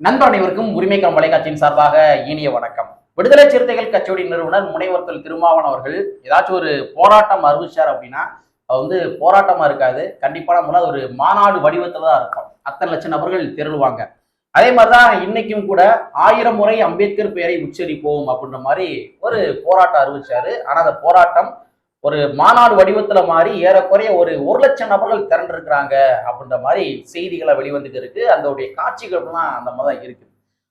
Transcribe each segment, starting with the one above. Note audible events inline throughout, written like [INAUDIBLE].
நண்பர் அனைவருக்கும் உரிமைக்கம் வலைக்காட்சியின் சார்பாக இனிய வணக்கம். விடுதலை சிறுத்தைகள் கட்சியுடைய நிறுவனர் முனைவர்த்தல் திருமாவன் அவர்கள் ஏதாச்சும் ஒரு போராட்டம் அறிவிச்சார் அப்படின்னா அது வந்து போராட்டமா இருக்காது. கண்டிப்பான முறை அது ஒரு மாநாடு வடிவத்துல தான் இருக்கும். அத்தனை லட்சம் நபர்கள் திரளுவாங்க. அதே மாதிரிதான் இன்னைக்கும் கூட ஆயிரம் முறை அம்பேத்கர் பெயரை உச்சரிப்போம் அப்படின்ற மாதிரி ஒரு போராட்டம் அறிவிச்சாரு. ஆனா அந்த போராட்டம் ஒரு மாநாடு வடிவத்துல மாறி ஏறக்குறைய ஒரு ஒரு லட்சம் நபர்கள் திரண்டிருக்கிறாங்க அப்படின்ற மாதிரி செய்திகளை வெளிவந்துட்டு இருக்கு. அதோடைய காட்சிகள்லாம் அந்த மாதிரி தான் இருக்கு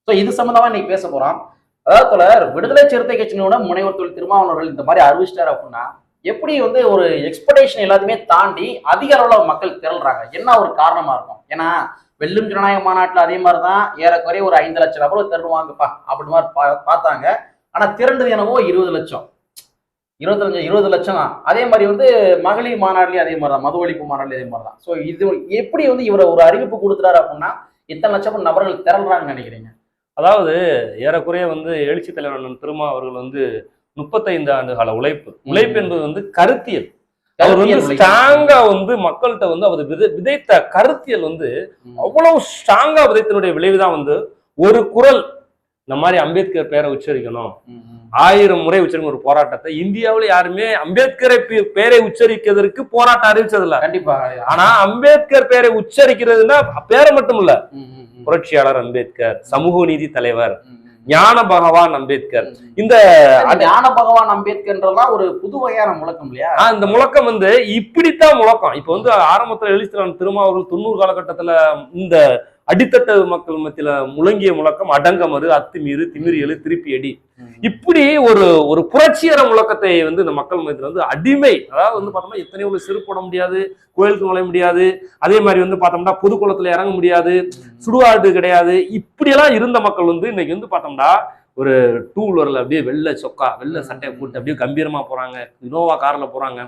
ஸோ இது சம்பந்தமா இன்னைக்கு பேச போறோம். அதாவது தொடர் விடுதலை சிறுத்தை கட்சியினோட முனைவர் தொழில் திருமாவளவர்கள் இந்த மாதிரி அறிவிச்சிட்டாரு அப்படின்னா எப்படி வந்து ஒரு எக்ஸ்பெக்டேஷன் எல்லாத்தையுமே தாண்டி அதிக அளவுல மக்கள் திரள்றாங்க? என்ன ஒரு காரணமா இருக்கும்? ஏன்னா வெள்ளும் ஜனநாயக மாநாட்டில் அதே மாதிரி தான் ஏறக்குறைய ஒரு ஐந்து லட்சம் நபர்கள் திரளுவாங்கப்பா அப்படி மாதிரி பா- பார்த்தாங்க. ஆனா திரண்டது என்னவோ இருபது லட்சம். இருபத்தஞ்சு இருபது லட்சம் தான். அதே மாதிரி வந்து மகளிர் மாநாடுலயும் அதே மாதிரி தான். மது ஒழிப்பு மாநாடுலயும் அதே மாதிரி தான். ஸோ இது எப்படி வந்து இவர் ஒரு அறிவிப்பு கொடுத்துறாரு அப்படின்னா இத்தனை லட்சம் நபர்கள் திரள்றாங்கன்னு நினைக்கிறீங்க? அதாவது ஏறக்குறைய வந்து எழுச்சி தலைவர் திருமா அவர்கள் வந்து முப்பத்தைந்து ஆண்டு கால உழைப்பு. உழைப்பு என்பது வந்து கருத்தியல். அவர் வந்து. ஸ்ட்ராங்கா வந்து மக்கள்கிட்ட வந்து அவர் விதை விதைத்த கருத்தியல் வந்து. அவ்வளவு ஸ்ட்ராங்கா விதைத்தனுடைய விளைவுதான் வந்து ஒரு குரல். இந்த மாதிரி அம்பேத்கர் பேரை உச்சரிக்கணும். ஆயிரம் முறை உச்சரிக்கும் ஒரு போராட்டத்தை. இந்தியாவில் யாருமே அம்பேத்கரை பேரை உச்சரிக்கிறதுக்கு போராட்டம் அறிவிச்சதில்ல. கண்டிப்பா. ஆனா அம்பேத்கர் பேரை உச்சரிக்கிறதுனா பேரை மட்டும் இல்ல. புரட்சியாளர் அம்பேத்கர் சமூக நீதி தலைவர். ஞான பகவான் அம்பேத்கர். இந்த ஞான பகவான் அம்பேத்கர்ன்றலாம் ஒரு புது வகையான முழக்கம் இல்லையா? இந்த முழக்கம் வந்து இப்படித்தான் முழக்கம். இப்ப வந்து ஆரம்பத்துல எழுச்சிலான திருமாவர்கள் தொண்ணூறு காலகட்டத்துல இந்த அடித்தட்டு மக்கள் மத்தியில முழங்கிய முழக்கம் அடங்கமறு அத்துமீறு திமிரியலு திருப்பி அடி. இப்படி ஒரு ஒரு புரட்சிகர முழக்கத்தை வந்து இந்த மக்கள் மத்தியில வந்து அடிமை அதாவது வந்து பார்த்தோம்னா எத்தனையோ ஒரு செருப்பு போட முடியாது கோயிலுக்கு நுழைய முடியாது அதே மாதிரி வந்து பார்த்தோம்னா பொது குளத்துல இறங்க முடியாது சுடுகாடு கிடையாது. இப்படியெல்லாம் இருந்த மக்கள் வந்து இன்னைக்கு வந்து பார்த்தோம்னா ஒரு டூ வீலர்ல அப்படியே வெள்ளை சொக்கா வெள்ளை சட்டையை போட்டு அப்படியே கம்பீரமா போறாங்க. இனோவா கார்ல போறாங்க.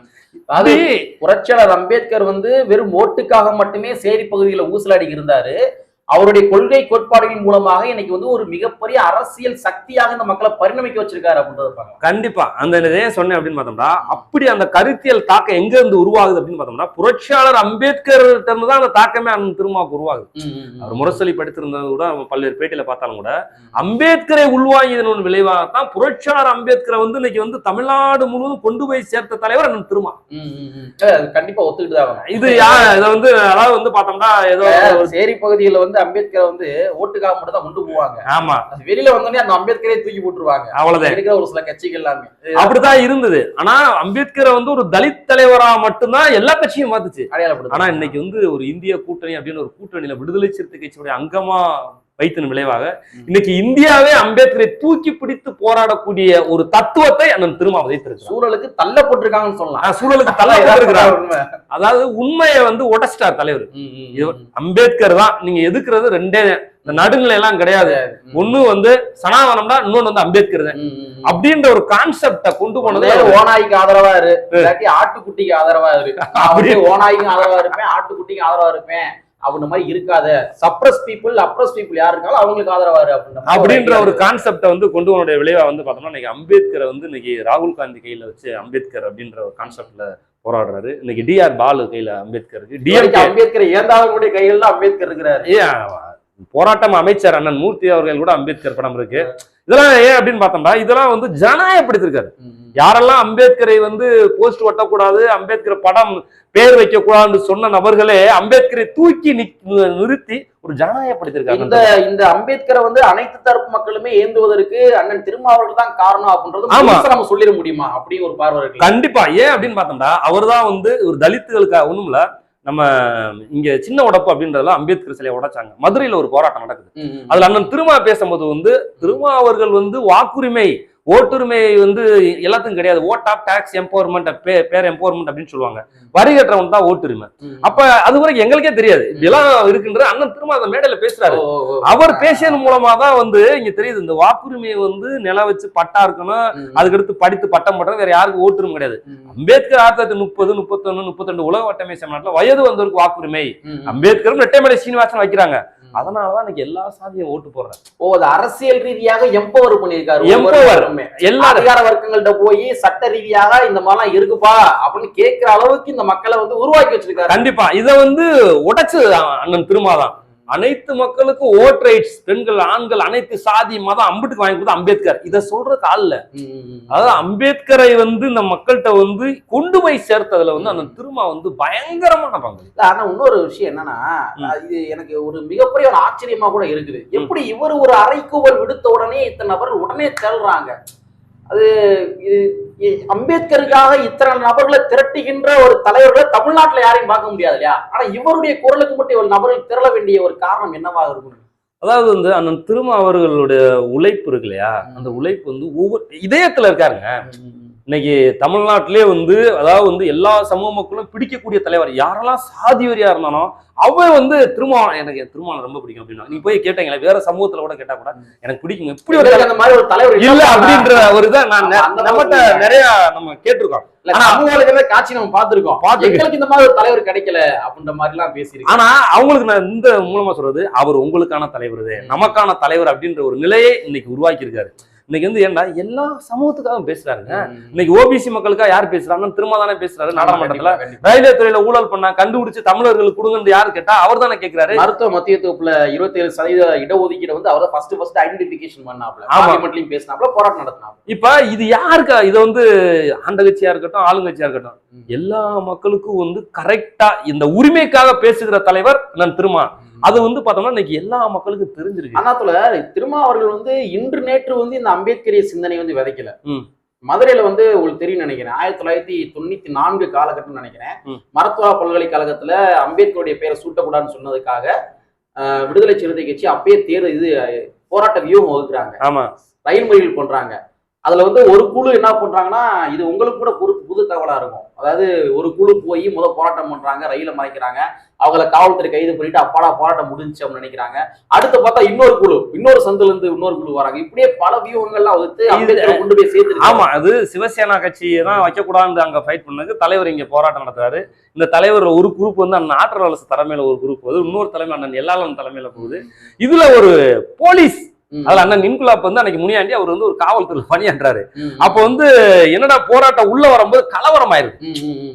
அது அது புரட்சியாளர் அம்பேத்கர் வந்து வெறும் ஓட்டுக்காக மட்டுமே சேரி பகுதியில ஊசலாடி இருந்தாரு. அவருடைய கொள்கை கோட்பாடுகளின் மூலமாக இன்னைக்கு வந்து ஒரு மிகப்பெரிய அரசியல் சக்தியாக இந்த மக்களை பரிணமிக்க வச்சிருக்காரு அப்படின்றத கண்டிப்பா. அந்த ஏன் சொன்னேன் அப்படின்னு பார்த்தோம்னா அப்படி அந்த கருத்தியல் தாக்கம் எங்க இருந்து உருவாகுது அப்படின்னு பார்த்தோம்னா புரட்சியாளர் அம்பேத்கர் தான் அந்த தாக்கமே அந்த திருமாவுக்கு உருவாகுது. அவர் முரசொலி படித்திருந்தது கூட பல்வேறு பேட்டியில பார்த்தாலும் கூட அம்பேத்கரை உள்வாங்கியதன் விளைவாகத்தான் புரட்சியாளர் அம்பேத்கரை வந்து இன்னைக்கு வந்து தமிழ்நாடு முழுவதும் கொண்டு போய் சேர்த்த தலைவர் அண்ணன் திருமா. கண்டிப்பா ஒத்துக்கிட்டு. இது யா இதை வந்து அதாவது வந்து பார்த்தோம்னா ஏதோ சேரி பகுதியில வந்து அம்பேத்கரை வந்து ஓட்டுக்காக மட்டும் தான் கொண்டு போவாங்க. ஆமா. வெளியில வந்தோடனே அந்த அம்பேத்கரை தூக்கி போட்டுருவாங்க. அவ்வளவுதான். இருக்கிற ஒரு சில கட்சிகள் எல்லாமே. அப்படித்தான் இருந்தது. ஆனா அம்பேத்கரை வந்து ஒரு தலித் தலைவரா மட்டும்தான் எல்லா கட்சியும் மாத்துச்சு. அடையாளப்படுது ஆனா இன்னைக்கு வந்து ஒரு இந்திய கூட்டணி அப்படின்னு ஒரு கூட்டணியில விடுதலை சிறுத்தை கட்சியுடைய அங்கமா வைத்தன் விளைவாக இன்னைக்கு இந்தியாவே அம்பேத்கரை தூக்கி பிடித்து போராடக்கூடிய ஒரு தத்துவத்தை அண்ணன் திருமா விதைத்திருக்கிறார் சூழலுக்கு தள்ளப்பட்டிருக்காங்கன்னு சொல்லலாம். சூழலுக்கு தள்ள உண்மை. அதாவது உண்மையை வந்து உடைச்சிட்டார் தலைவர். அம்பேத்கர் தான். நீங்க எதுக்குறது ரெண்டே இந்த நடுநிலை எல்லாம் கிடையாது. ஒண்ணு வந்து சனாதனம்னா இன்னொன்னு வந்து அம்பேத்கர் தான். அப்படின்ற ஒரு கான்செப்ட கொண்டு போனது ஒண்ணு ஓநாய்க்கு ஆதரவா இரு. ஆட்டுக்குட்டிக்கு ஆதரவா இரு. நான் அப்படி- வந்து ஓநாய்க்கும் ஆதரவா இருப்பேன் ஆட்டுக்குட்டிக்கு ஆதரவா இருப்பேன். அப்படின்ற மாதிரி இருக்காத. சப்ரஸ் பீப்புள் அப்ரஸ் பீப்புள் யார் இருக்காலும் அவங்களுக்கு ஆதரவா இரு அப்படின்ற ஒரு கான்செப்டை வந்து கொண்டு போனுடைய விளைவா வந்து பார்த்தோம்னா இன்னைக்கு அம்பேத்கரை வந்து இன்னைக்கு ராகுல் காந்தி கையில வச்சு அம்பேத்கர் அப்படின்ற ஒரு கான்செப்ட்ல போராடுறாரு. இன்னைக்கு டிஆர் பாலு கையில அம்பேத்கர் இருக்கு டிஎம்கே அம்பேத்கர் ஏந்தாவர்களுடைய கையில் தான் அம்பேத்கர் இருக்கிறாரு. போராட்டம் அமைச்சர் அண்ணன் மூர்த்தி அவர்கள் கூட அம்பேத்கர் படம் இருக்கு. இதெல்லாம் ஏன் அப்படின்னு பார்த்தோம்னா இதெல்லாம் வந்து ஜனநாயகப்படுத்திருக்காரு யாரெல்லாம் அம்பேத்கரை வந்து போஸ்ட் ஒட்டக்கூடாது அம்பேத்கர் படம் பேர் வைக்க கூடாதுன்னு சொன்ன நபர்களே அம்பேத்கரை தூக்கி நிறுத்தி ஒரு இந்த ஜனநாயகப்படுத்திருக்காங்க இந்த அம்பேத்கரை வந்து அனைத்து தரப்பு மக்களுமே ஏந்துவதற்கு அண்ணன் திருமாவர்கள் தான் காரணம் அப்படின்றது ஆமா. நம்ம சொல்லிட முடியுமா? அப்படி ஒரு பார்வை கண்டிப்பா. ஏன் அப்படின்னு பார்த்தோம்னா அவர் தான் வந்து ஒரு தலித்துகளுக்காக ஒண்ணும் இல்ல நம்ம இங்க சின்ன உடப்பு அப்படின்றதுல அம்பேத்கர் சிலையை உடைச்சாங்க மதுரையில ஒரு போராட்டம் நடக்குது. அதுல அண்ணன் திருமா பேசும்போது வந்து திருமா அவர்கள் வந்து வாக்குரிமை ஓட்டுரிமை வந்து எல்லாத்துக்கும் கிடையாது. ஓட் ஆஃப் டாக்ஸ் எம்பவர்மெண்ட் பேர் எம்பவர்மெண்ட் அப்படின்னு சொல்லுவாங்க. வரி கட்டுறவன் தான் ஓட்டுரிமை. அப்ப அது வரைக்கும் எங்களுக்கே தெரியாது. இப்படியெல்லாம் இருக்குன்ற அண்ணன் திருமா அந்த மேடையில பேசுறாரு. அவர் பேசியது மூலமா தான் வந்து இங்க தெரியுது. இந்த வாக்குரிமையை வந்து நில வச்சு பட்டா இருக்கணும். அதுக்கடுத்து படித்து பட்டம் பண்றது வேற யாருக்கும் ஓட்டுரிமை கிடையாது. அம்பேத்கர் ஆயிரத்தி தொள்ளாயிரத்தி முப்பது முப்பத்தொன்னு முப்பத்தி உலக வட்டமேச நாட்டுல வயது வந்தவருக்கு வாக்குரிமை. அம்பேத்கரும் ரெட்டைமலை சீனிவாசன் வைக்கிறாங்க. அதனாலதான் இன்னைக்கு எல்லா சாதியும் ஓட்டு போடுறேன் ஓ அது அரசியல் ரீதியாக எம்பவர் பண்ணியிருக்காரு. ஒவ்வொருவருமே. எல்லாரும். அதிகார வர்க்கங்கள்ட்ட போய் சட்ட ரீதியாக இந்த மாதிரிலாம் இருக்குப்பா அப்படின்னு கேட்கிற அளவுக்கு இந்த மக்களை வந்து உருவாக்கி வச்சிருக்காரு. கண்டிப்பா. இத வந்து உடைச்சு அண்ணன் திருமாதான். அனைத்து மக்களுக்கும் ஓட் ரைட்ஸ் பெண்கள் ஆண்கள் அனைத்து சாதி மதம் அம்பிட்டுக்கு வாங்கி கொடுத்த அம்பேத்கர். இதை சொல்றதுக்கு ஆள் இல்ல. ம், ம், ம். அதாவது அம்பேத்கரை வந்து இந்த மக்கள்கிட்ட வந்து கொண்டு போய் சேர்த்ததுல வந்து அந்த திருமா வந்து பயங்கரமான பங்கு ஆனா இன்னொரு விஷயம் என்னன்னா. இது எனக்கு ஒரு மிகப்பெரிய ஒரு ஆச்சரியமா கூட இருக்குது. எப்படி இவர் ஒரு அறைக்கூவல் விடுத்த உடனே இத்தனை நபர்கள் உடனே செல்றாங்க அது அம்பேத்கருக்காக இத்தனை நபர்களை திரட்டுகின்ற ஒரு தலைவர்களை தமிழ்நாட்டுல யாரையும் பார்க்க முடியாது இல்லையா? ஆனா இவருடைய குரலுக்கு மட்டும் இவ்வளவு நபர்கள் திரள வேண்டிய ஒரு காரணம் என்னவாக இருக்கும் அதாவது வந்து அண்ணன் திருமா அவர்களுடைய உழைப்பு இருக்கு இல்லையா? அந்த உழைப்பு வந்து ஒவ்வொரு இதயத்துல இருக்காருங்க. இன்னைக்கு தமிழ்நாட்டிலே வந்து அதாவது வந்து எல்லா சமூக மக்களும் பிடிக்கக்கூடிய தலைவர் யாரெல்லாம் சாதி வரியா இருந்தாலும் அவர் வந்து திருமாவளவன் எனக்கு திருமாவளவன் ரொம்ப பிடிக்கும் அப்படின்னா நீ போய் கேட்டீங்களா வேற சமூகத்துல கூட கேட்டா கூட எனக்கு பிடிக்கும் இப்படி ஒரு அந்த மாதிரி ஒரு தலைவர் இல்ல அப்படின்ற ஒரு இதை நான் நம்மகிட்ட நிறைய நம்ம கேட்டிருக்கோம். இல்ல, ஆனா- சமூக வலைதள காட்சி நம்ம பார்த்திருக்கோம். பார்த்திருக்கோம். எங்களுக்கு இந்த மாதிரி ஒரு தலைவர் கிடைக்கல அப்படின்ற மாதிரி எல்லாம் பேசியிருக்கோம். ஆனா அவங்களுக்கு நான் இந்த மூலமா சொல்றது அவர் உங்களுக்கான தலைவர் நமக்கான தலைவர் அப்படின்ற ஒரு நிலையை இன்னைக்கு உருவாக்கி இருக்காரு இன்னைக்கு வந்து ஏன்னா எல்லா சமூகத்துக்காக பேசுறாருங்க. இன்னைக்கு ஓபிசி மக்களுக்காக யார் பேசுறாங்கன்னு திரும்ப தானே பேசுறாரு நாடாளுமன்றத்துல. ரயில்வே துறையில ஊழல் பண்ணா கண்டுபிடிச்சு தமிழர்களுக்கு கொடுங்கன்னு யாரு கேட்டா அவர் தானே கேக்குறாரு. மருத்துவ மத்திய தொகுப்புல இருபத்தி ஏழு சதவீத இடஒதுக்கீடு வந்து அவர் ஃபர்ஸ்ட் ஃபர்ஸ்ட் ஐடென்டிபிகேஷன் பண்ணாப்ல. பார்லிமெண்ட்லயும் பேசினாப்ல போராட்டம் நடத்தினாப்ல இப்ப இது யாருக்கா இது வந்து ஆண்டகட்சியா இருக்கட்டும் ஆளுங்கட்சியா இருக்கட்டும் எல்லா மக்களுக்கும் வந்து கரெக்டா இந்த உரிமைக்காக பேசுகிற தலைவர் நான் திருமா அது வந்து பார்த்தோம்னா இன்னைக்கு எல்லா மக்களுக்கும் தெரிஞ்சிருக்கு. அண்ணாத்துல திருமா அவர்கள் வந்து இன்று நேற்று வந்து இந்த அம்பேத்கரிய சிந்தனை வந்து விதைக்கல. மதுரையில வந்து உங்களுக்கு தெரியும் நினைக்கிறேன். ஆயிரத்தி தொள்ளாயிரத்தி தொண்ணூத்தி நான்கு காலகட்டம் நினைக்கிறேன். மருத்துவ பல்கலைக்கழகத்துல அம்பேத்கருடைய பேரை சூட்டக்கூடாதுன்னு சொன்னதுக்காக விடுதலை சிறுத்தை கட்சி அப்பயே தேர் இது போராட்ட வியூகம் வகுக்குறாங்க. ரயில் மறியல் பண்றாங்க அதுல வந்து ஒரு குழு என்ன பண்றாங்கன்னா இது உங்களுக்கு கூட புது புது தகவலா இருக்கும். அதாவது ஒரு குழு போய் முத போராட்டம் பண்றாங்க ரயில மறைக்கிறாங்க. அவங்கள காவல்துறை கைது பண்ணிட்டு அப்பாடா போராட்டம் முடிஞ்சுச்சு அப்படின்னு நினைக்கிறாங்க. அடுத்து பார்த்தா இன்னொரு குழு இன்னொரு சந்துல இருந்து இன்னொரு குழு வராங்க. இப்படியே பல வியூகங்கள்லாம் அம்பேத்கரை கொண்டு போய் சேர்த்து ஆமா அது சிவசேனா கட்சியை தான் வைக்கக்கூடாதுன்னு அங்க ஃபைட் பண்ணதுக்கு தலைவர் இங்க போராட்டம் நடத்துறாரு. இந்த தலைவர் ஒரு குரூப் வந்து அண்ணன் ஆற்றல் வளசு தலைமையில ஒரு குரூப் போகுது. இன்னொரு தலைமை அண்ணன் எல்லாளன் தலைமையில போகுது. இதுல ஒரு போலீஸ் அதுல அண்ணன் இன்குலாப் வந்து அன்னைக்கு முனியாண்டி அவர் வந்து ஒரு காவல்துறை [LAUGHS] பணியாற்றாரு. அப்போ வந்து என்னடா போராட்டம் உள்ள வரும்போது கலவரம் ஆயிருக்கு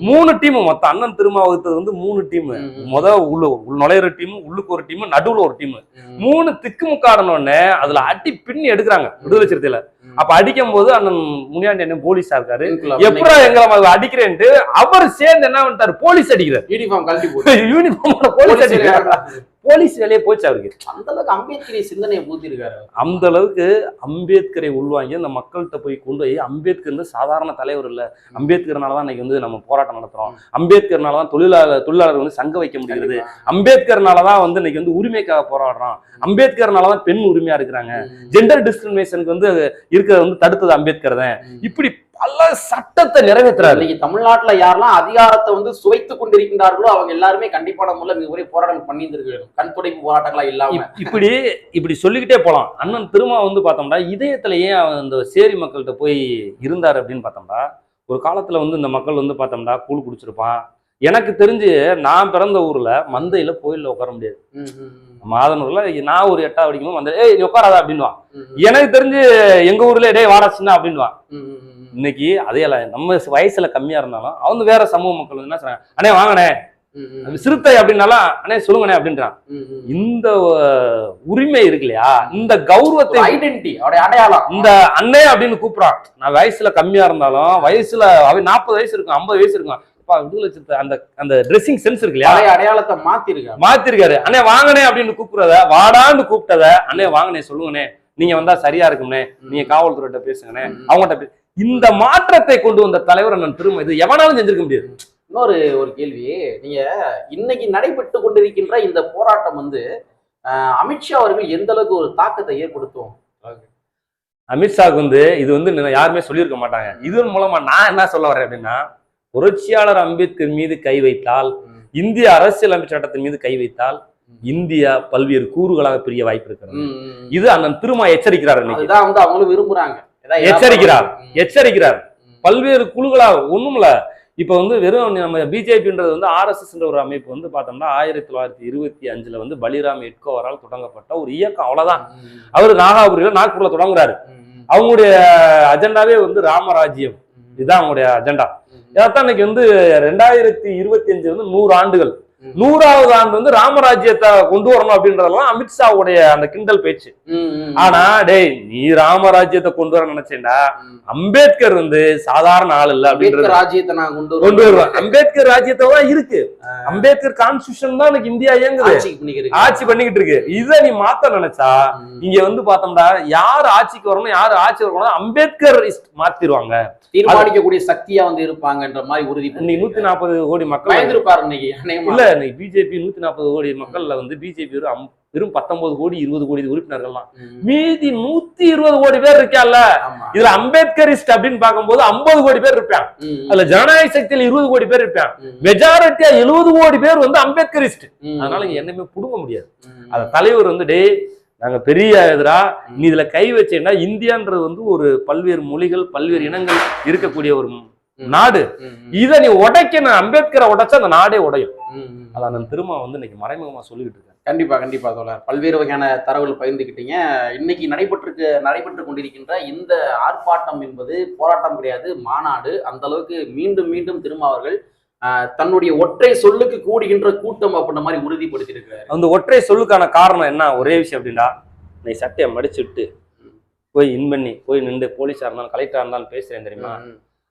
மூணு டீம் மொத்தம் அண்ணன் திருமா வகுத்தது வந்து மூணு டீம் முத உள்ள உள் நுழையிற டீம் உள்ளுக்கு ஒரு டீம் நடுவுல ஒரு டீம் மூணு திக்குமுக்காடனோடனே அதுல அடி பின்னி எடுக்கிறாங்க விடுதலை சிறுத்தையில. அப்ப அடிக்கும் போது அண்ணன் முனியாண்டி அண்ணன் போலீஸா இருக்காரு. எப்படா எங்களை அடிக்கிறேன்ட்டு அவர் சேர்ந்து என்ன பண்ணிட்டாரு? போலீஸ் அடிக்கிறார். யூனிஃபார்ம் கழட்டி யூனிஃபார்மோட [LAUGHS] போலீஸ் அடிக்கிறார். போலீஸ் வேலையே போச்சு அவருக்கு. அந்த அளவுக்கு அம்பேத்கரிய சிந்தனையை பூத்திருக்காரு அந்த அளவுக்கு அம்பேத்கரை உள்வாங்கி அந்த மக்கள்கிட்ட போய் கொண்டு போய் அம்பேத்கர்னு சாதாரண தலைவர் இல்ல. அம்பேத்கர்னால தான் இன்னைக்கு வந்து நம்ம போராட்டம் நடத்துறோம். அம்பேத்கர்னால தான் தொழிலாளர் தொழிலாளர் வந்து சங்க வைக்க முடிகிறது. அம்பேத்கர்னால தான் வந்து இன்னைக்கு வந்து உரிமைக்காக போராடுறோம். அம்பேத்கர்னால தான் பெண் உரிமையா இருக்கிறாங்க. ஜெண்டர் டிஸ்கிரிமினேஷனுக்கு வந்து இருக்கிறது வந்து தடுத்தது அம்பேத்கர் தான். இப்படி பல சட்டத்தை நிறைவேற்றுறாரு. இன்னைக்கு தமிழ்நாட்டுல யாரெல்லாம் அதிகாரத்தை வந்து சுவைத்துக் கொண்டிருக்கின்றார்களோ அவங்க எல்லாருமே கண்டிப்பான முறையில் மிகப்பெரிய போராட்டம் பண்ணியிருந்திருக்காங்க கண் துடைப்பு போராட்டங்களா இல்லாம. இப்- இப்படி இப்படி சொல்லிக்கிட்டே போலாம். அண்ணன் திருமா வந்து பார்த்தோம்னா இதயத்துல ஏன் அவன் இந்த சேரி மக்கள்கிட்ட போய் இருந்தார் அப்படின்னு பார்த்தோம்னா ஒரு காலத்துல வந்து இந்த மக்கள் வந்து பார்த்தோம்னா கூழ் குடிச்சிருப்பான். எனக்கு தெரிஞ்சு நான் பிறந்த ஊர்ல மந்தையில கோயில்ல உட்கார முடியாது. மாதனூர்ல நான் ஒரு எட்டாவது படிக்கும்போது மந்தை ஏய் நீ உட்காராதா? அப்படின்வான் எனக்கு தெரிஞ்சு எங்க ஊர்ல டேய் வாடா சின்ன அப்படின்வான் இன்னைக்கு அதே நம்ம வயசுல கம்மியா இருந்தாலும் அவங்க வேற சமூக மக்கள் என்ன சொல்றாங்க அண்ணே வாங்கண்ணே சிறுத்தை அப்படின்னாலும் அண்ணே சொல்லுங்கண்ணே அப்படின்றான். இந்த உரிமை இருக்கு இல்லையா? இந்த கௌரவத்தை அவருடைய அடையாளம். இந்த அண்ணே அப்படின்னு கூப்பிடுறான். நான் வயசுல கம்மியா இருந்தாலும் வயசுல நாற்பது வயசு இருக்கும் ஐம்பது வயசு இருக்கும். அந்த அந்த ட்ரெஸ்ஸிங் சென்ஸ் இருக்கு இல்லையா? அடையாளத்தை மாத்திருக்காங்க மாத்திருக்காரு. அண்ணே வாங்கண்ணே அப்படின்னு கூப்பிடுறத வாடான்னு கூப்பிட்டத அண்ணே வாங்கண்ணே சொல்லுங்கண்ணே. நீங்க வந்தா சரியா இருக்கும்ண்ணே. நீங்க காவல்துறையிட்ட பேசுங்கண்ணே. அவங்ககிட்ட இந்த மாற்றத்தை கொண்டு வந்த தலைவர் அண்ணன் திரும்ப இது எவனாலும் செஞ்சிருக்க முடியாது. இன்னொரு ஒரு கேள்வி. நீங்க இன்னைக்கு நடைபெற்று கொண்டிருக்கின்ற இந்த போராட்டம் வந்து அமித்ஷா அவர்கள் எந்த அளவுக்கு ஒரு தாக்கத்தை ஏற்படுத்தும்? அமித்ஷாக்கு வந்து இது வந்து யாருமே சொல்லியிருக்க மாட்டாங்க. இதன் மூலமா நான் என்ன சொல்ல வரேன் அப்படின்னா புரட்சியாளர் அம்பேத்கர் மீது கை வைத்தால் இந்திய அரசியல் அமைப்பு சட்டத்தின் மீது கை வைத்தால் இந்தியா பல்வேறு கூறுகளாக பிரிய வாய்ப்பு இருக்கிறது. இது அண்ணன் திருமா எச்சரிக்கிறார் அவங்களும் விரும்புறாங்க. எச்சரிக்கிறார். எச்சரிக்கிறார். பல்வேறு குழுகளா ஒண்ணுமில்ல. இப்ப வந்து வெறும் நம்ம பிஜேபின்றது வந்து ஆர்எஸ்எஸ்ன்ற ஒரு அமைப்பு வந்து பார்த்தோம்னா ஆயிரத்தி தொள்ளாயிரத்தி இருபத்தி அஞ்சுல வந்து பலிராம் எட்கோவரால் தொடங்கப்பட்ட ஒரு இயக்கம். அவ்வளவுதான். அவர் நாகாபுரியில நாக்பூர்ல தொடங்குறாரு. அவங்களுடைய அஜெண்டாவே வந்து ராமராஜ்யம். இதுதான் அவங்களுடைய அஜெண்டா. இதைத்தான் இன்னைக்கு வந்து ரெண்டாயிரத்தி இருபத்தி அஞ்சு வந்து நூறு ஆண்டுகள். நூறாவது ஆண்டு வந்து ராமராஜ்யத்தை கொண்டு வரணும் அப்படின்றதெல்லாம் அமித்ஷாவுடைய அந்த கிண்டல் பேச்சு. ஆனா டேய் நீ ராமராஜ்யத்தை கொண்டு வர நினைச்சேன்டா. அம்பேத்கர் வந்து சாதாரண ஆள் இல்ல அம்பேத்கர் ராஜ்யத்தை நான் கொண்டு கொண்டு வருவேன். அம்பேத்கர் ராஜ்யத்தை தான் இருக்கு. அம்பேத்கர் கான்ஸ்டியூஷன் தான் இன்னைக்கு இந்தியா இயங்குது. ஆட்சி பண்ணிக்கிட்டு இருக்கு. இதை நீ மாத்த நினைச்சா. இங்க வந்து பார்த்தோம்னா யார் ஆட்சிக்கு வரணும் யார் ஆட்சி வரணும் அம்பேத்கர் மாத்திருவாங்க. தீர்மானிக்கக்கூடிய சக்தியா வந்து இருப்பாங்கன்ற மாதிரி உறுதி நூத்தி நாற்பது கோடி மக்கள். இல்ல இன்னைக்கு பிஜேபி நூத்தி நாற்பது கோடி மக்கள்ல வந்து பிஜேபி வெறும் வெறும் பத்தொன்பது கோடி இருபது கோடி உறுப்பினர்கள்லாம். மீதி நூத்தி இருபது கோடி பேர் இருக்கான்ல. இதுல அம்பேத்கரிஸ்ட் அப்படின்னு பார்க்கும்போது ஐம்பது கோடி பேர் இருப்பான் அதுல ஜனநாயக சக்தியில இருபது கோடி பேர் இருப்பான் மெஜாரிட்டியா எழுபது கோடி பேர் வந்து அம்பேத்கரிஸ்ட். அதனால என்னமே புடுங்க முடியாது. அத தலைவர் வந்து டேய் நாங்க பெரிய எதிரா நீ இதுல கை வச்சேன்னா இந்தியான்றது வந்து ஒரு பல்வேறு மொழிகள் பல்வேறு இனங்கள் இருக்கக்கூடிய ஒரு நாடு. இதை நீ உடைக்கணும் அம்பேத்கரை உடைச்சா அந்த நாடே உடையும். அதான் நான் திரும்ப வந்து இன்னைக்கு மறைமுகமா சொல்லிக்கிட்டு இருக்கேன். கண்டிப்பா கண்டிப்பா தோழர். பல்வேறு வகையான தரவுகள் பகிர்ந்துக்கிட்டீங்க இன்னைக்கு நடைபெற்று நடைபெற்று கொண்டிருக்கின்ற இந்த ஆர்ப்பாட்டம் என்பது போராட்டம் கிடையாது மாநாடு. அந்த அளவுக்கு மீண்டும் மீண்டும் திரும்ப அவர்கள் தன்னுடைய ஒற்றை சொல்லுக்கு கூடுகின்ற கூட்டம் அப்படின்ற மாதிரி உறுதிப்படுத்தி இருக்கிறாரு அந்த ஒற்றை சொல்லுக்கான காரணம் என்ன? ஒரே விஷயம் அப்படின்னா நீ சட்டையை மடிச்சுட்டு போய் இன் பண்ணி போய் நின்று போலீஸா இருந்தாலும் கலெக்டரா இருந்தாலும் பேசுறேன் தெரியுமா?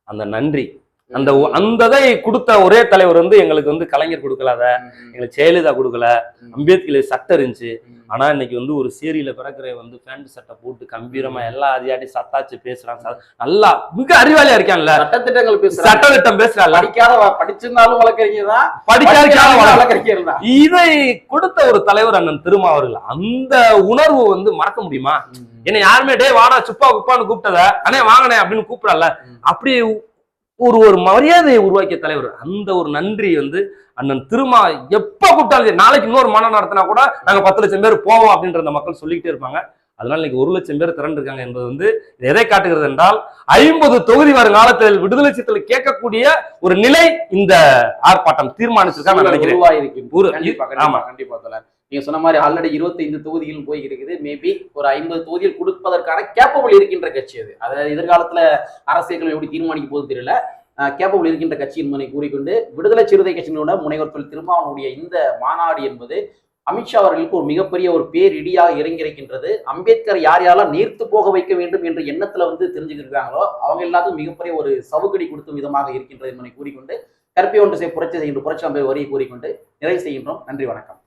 அந்த நன்றி. அந்த ஒ- அந்த இதை கொடுத்த ஒரே தலைவர் வந்து எங்களுக்கு வந்து கலைஞர் கொடுக்கல அதை எங்களுக்கு ஜெயலலிதா கொடுக்கல அம்பேத்கர் சட்டை இருந்துச்சு. ஆனா இன்னைக்கு வந்து ஒரு சீரியல பிறக்கிற வந்து பேண்ட் சட்டை போட்டு கம்பீரமா எல்லா அதிகாட்டி சத்தாச்சு பேசுறான் நல்லா மிக அறிவாளியா இருக்கான்ல. சட்டத்திட்டங்கள் பேசுறாங்க. சட்டத்திட்டம் பேசுறான்ல. படிக்காத படிச்சிருந்தாலும் வழக்கறிஞர் தான். படிக்காத இதை கொடுத்த ஒரு தலைவர் அண்ணன் திருமா அவர்கள் அந்த உணர்வு வந்து மறக்க முடியுமா? என்ன யாருமே டே வாடா சுப்பா குப்பான்னு கூப்பிட்டத அண்ணே வாங்கண்ணே அப்படின்னு கூப்பிடல. அப்படி ஒரு ஒரு மரியாதையை உருவாக்கிய தலைவர். அந்த ஒரு நன்றி வந்து அண்ணன் திருமா எப்ப கூப்பிட்டாலும் நாளைக்கு இன்னொரு மனம் நடத்தினா கூட நாங்க பத்து லட்சம் பேர் போவோம் அப்படின்ற அந்த மக்கள் சொல்லிக்கிட்டே இருப்பாங்க. அதனால இன்னைக்கு ஒரு லட்சம் பேர் திரண்டிருக்காங்க என்பது வந்து எதை காட்டுகிறது என்றால் ஐம்பது தொகுதி வருங்காலத்தில் விடுதலை சிறுத்தைகள் கேட்கக்கூடிய ஒரு நிலை இந்த ஆர்ப்பாட்டம் தீர்மானிச்சிருக்காங்க நான் நினைக்கிறேன். ஆமா. கண்டிப்பா நீங்கள் நீங்க சொன்ன மாதிரி ஆல்ரெடி இருபத்தைந்து தொகுதியில் போய் இருக்குது மேபி ஒரு ஐம்பது தொகுதியில் கொடுப்பதற்கான கேப்பபிள் இருக்கின்ற கட்சி அது. அதாவது எதிர்காலத்துல அரசியல்கள் எப்படி தீர்மானிக்க போகுது தெரியல. கேப்பபிள் இருக்கின்ற கட்சி என்பதை கூறிக்கொண்டு விடுதலை சிறுத்தை கட்சியினோட முனைவர் தொல் திருமாவனுடைய இந்த மாநாடு என்பது அமித்ஷா அவர்களுக்கு ஒரு மிகப்பெரிய ஒரு பேரிடியாக இறங்கியிருக்கின்றது. அம்பேத்கர் யார் யாரெல்லாம் நீர்த்து போக வைக்க வேண்டும் என்ற எண்ணத்துல வந்து தெரிஞ்சுக்கிருக்காங்களோ அவங்க எல்லாத்துக்கும் மிகப்பெரிய ஒரு சவுக்கடி கொடுத்தும் விதமாக இருக்கின்றது என்பதை கூறிக்கொண்டு கற்பி ஒன்று புரட்சி செய்கின்ற புரட்சி அமைப்பு வரியை கூறிக்கொண்டு நிறைவு செய்கின்றோம். நன்றி வணக்கம்.